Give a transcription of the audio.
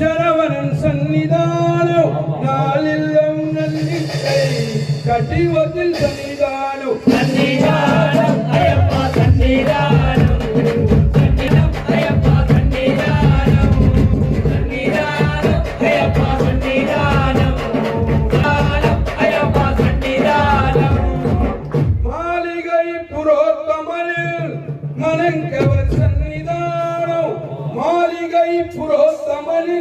ಶರವಣನ್ ಸನ್ನಿಧಾನ ನಾಲಿಲ್ಲಂನಲ್ಲಿ ಕಟಿವದಿಲ್ ಸನ್ನಿಧಾನ ಸನ್ನಿಧಾನ ಅಯ್ಯಪ್ಪ ಸನ್ನಿಧಾನ ಪುರೋತ್ತಮನೇ ಮನಂಕವ ಸನ್ನಿಧಾನ ಮಾಲಿಗೈ ಪುರೋ కమలి